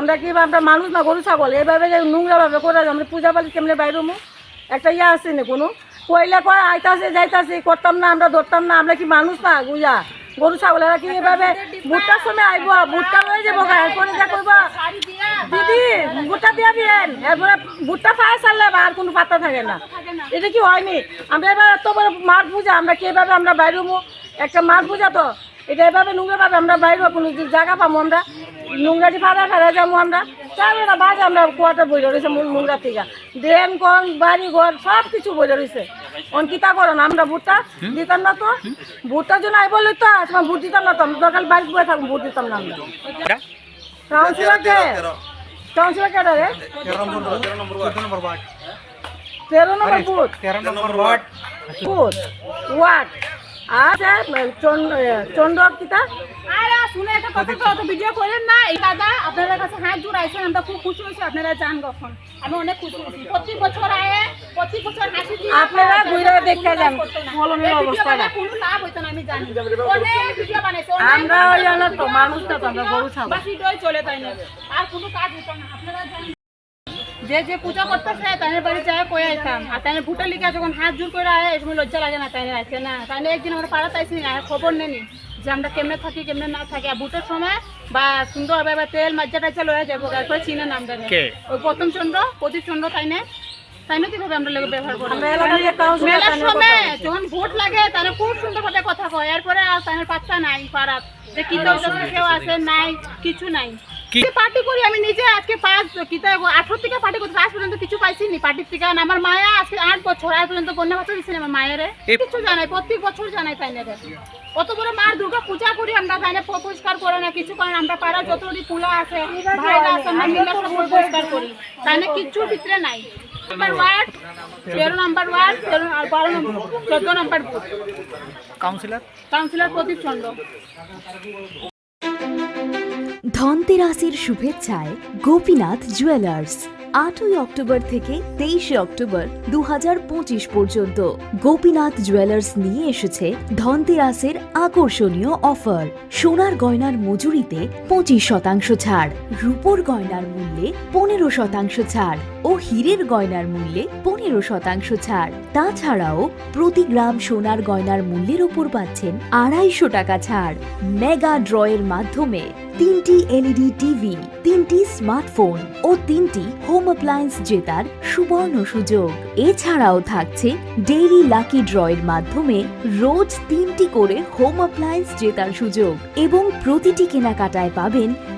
আমরা কি আমরা মানুষ না গরু, ছাগল? এইভাবে যে নোংরা ভাবে করে আমরা পূজা পালি কেমনে বাইরে মু একটা ইয়ে আছে না কোনো? কইলে কয়, আইতাছে, যাইতাছে, করতাম না, আমরা ধরতাম না, আমরা কি মানুষ না গুইয়া গরু, ছাগল, এরা কি এভাবে ভুট্টার সময় আইব? ভুট্টা হয়ে যাব এরপরে যা করব? দিদি, ভুট্টা দিয়ে দিয়েন। এরপরে ভুট্টা ফায়া ছাড়লে আর কোনো পাত্তা থাকে না। এটা কি হয়নি? আমরা এবার এত বড় মাঠ পূজা, আমরা কি এভাবে আমরা বাইরে হব একটা মাঠ পূজা তো এটা এভাবে নোংরা ভাবে আমরা বাইরে কোনো জায়গা পাবো আমরা নোংরাটি ফাড়া ফাড়া যাব আমরা। চাবে না বাজে আমরা কুয়াটা বই রয়েছে নোংরা থেকে। ড্রেন কন বাড়ি ঘর সব কিছু বই রয়েছে অঙ্কিতা করুন আমরা ভুট্টা দিতাম না তো। ভুট্টার জন্য আই বলি তো তোমার ভোট দিতাম না তো আমরা দরকার বাড়িতে বসে থাকব ভোট দিতাম না আমরা। কাউন্সিলর কে? কাউন্সিলর কে রে? তেরো নম্বর বুথ? তেরো number ward. Booth? Ward? Chandra কিতা আরে শুনে একটা কথা তো ভিডিও করেন না। এই দাদা আপনাদের কাছে হাত জোড়াইছেন আমরা খুব খুশি হয়েছি আপনারা যান কখন। আমি অনেক খুশি হয়েছি। প্রতি বছর আয়ে প্রতি বছর হাসি দিয়ে আপনারা ঘুরে দেখে যান করতো না। ফলনের এই ভিডিও অবস্থাটা বানায় কোনো লাভ হইতো না আমি জানি। অনেক ভিডিও বানাইছে আমরা ওই জন্য তো মানুষ না তো আমরা গরু ছাগল। বাকি চলে তাই না। আর কোনো কাজ হতো না আপনারা জানেন যে যে পূজা করতেছে তাদের বাড়ি যায় কয়ে আইতাম? আর তাদের ভুটা লিখা যখন হাত জোর করে আয় এরকম লজ্জা লাগে না তাই আছে না? তাই একদিন আমরা পাড়াতে আইসি না খবর নেনি যে আমরা কেমনে থাকি কেমনে না থাকি। আর ভুটের সময় বা সুন্দরভাবে বা তেল মাজ্জা টাজ্জা লয়ে যাব তারপরে চিনে নাম কে? ওই প্রথম চন্দ্র প্রদীপ চন্দ্র তাই না তাই না কীভাবে আমরা লোক ব্যবহার করি মেলার সময় যখন ভোট লাগে তাহলে খুব সুন্দর ভাবে কথা কয়। এরপরে আর তাদের পাত্তা নাই পাড়াত যে কি কেউ আছে নাই কিছু নাই। কি? পার্টি করি আমি নিজে আজকে পাঁচ কিতা আঠারো থেকে পার্টি আজ পর্যন্ত কিছু পাইছিনি পার্টির থেকে। আমার মায়া আজকে আট বছর আজ পর্যন্ত বন্যা আমার মায়ের। কিছু জানাই প্রত্যেক বছর জানাই তাই না রে। বড় মার দুর্গা পূজা করি আমরা তাই না পরিষ্কার করে না কিছু করে না। আমরা পাড়া যতটি পুলা আছে ভাইরা আছে আমরা মিলে সব পরিষ্কার করি। তাই না কিচ্ছুর ভিতরে নাই। নাম্বার ওয়ার্ড তেরো নাম্বার ওয়ার্ড তেরো বারো নম্বর চোদ্দ number booth councillor councillor Pradip Chandra. ধনতেরাসের শুভেচ্ছায় গোপীনাথ জুয়েলার্স। আটই অক্টোবর থেকে তেইশে অক্টোবর দু হাজার পঁচিশ পর্যন্ত। গোপীনাথ জুয়েলার্স নিয়ে এসেছে ধনতেরাসের আকর্ষণীয় অফার। সোনার গয়নার মজুরিতে পঁচিশ শতাংশ ছাড়, রূপোর গয়নার মূল্যে পনেরো শতাংশ ছাড় ও হীরের গয়নার মূল্যে পনেরো শতাংশ ছাড়। তাছাড়াও প্রতি গ্রাম সোনার গয়নার মূল্যের ওপর পাচ্ছেন আড়াইশো টাকা ছাড়। মেগা ড্রয়ের মাধ্যমে তিনটি এলইডি টিভি তিনটি স্মার্টফোন ও তিনটি হোম অ্যাপ্লায়েন্স জেতার সুবর্ণ সুযোগ। এছাড়াও থাকছে ডেইলি লাকি ড্রয়ের মাধ্যমে রোজ তিনটি করে হোম অ্যাপ্লায়েন্স জেতার সুযোগ এবং প্রতিটি কেনাকাটায় পাবেন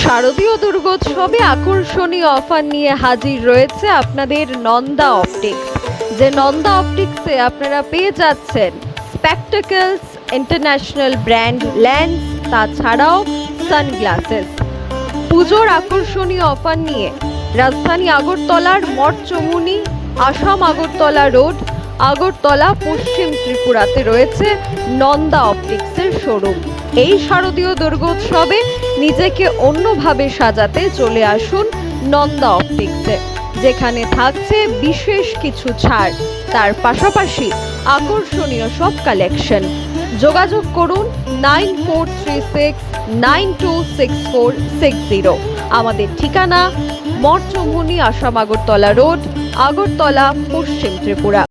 শারদীয় দুর্গোৎসবে আকর্ষণীয় অফার নিয়ে হাজির রয়েছে আপনাদের নন্দা অপটিক্স। যে নন্দা অপটিক্সে আপনারা পেয়ে যাচ্ছেন স্পেকটাকলস, ইন্টারন্যাশনাল ব্র্যান্ড লেন্স তাছাড়াও সানগ্লাসেস। পুজোর আকর্ষণীয় অফার নিয়ে রাজধানী আগরতলার মঠ চমুনি, আসাম আগরতলা রোড, আগরতলা পশ্চিম ত্রিপুরাতে রয়েছে নন্দা অপটিক্সের শোরুম। এই শারদীয় দুর্গোৎসবে নিজেকে অন্যভাবে সাজাতে চলে আসুন নন্দা অপটিক্সে, যেখানে থাকছে বিশেষ কিছু ছাড়। তার পাশাপাশি আকর্ষণীয় সব কালেকশন যোগাযোগ করুন nine four three six nine two six four six zero. আমাদের ঠিকানা মঠ চৌমুনি আসাম আগরতলা রোড, আগরতলা, পশ্চিম ত্রিপুরা।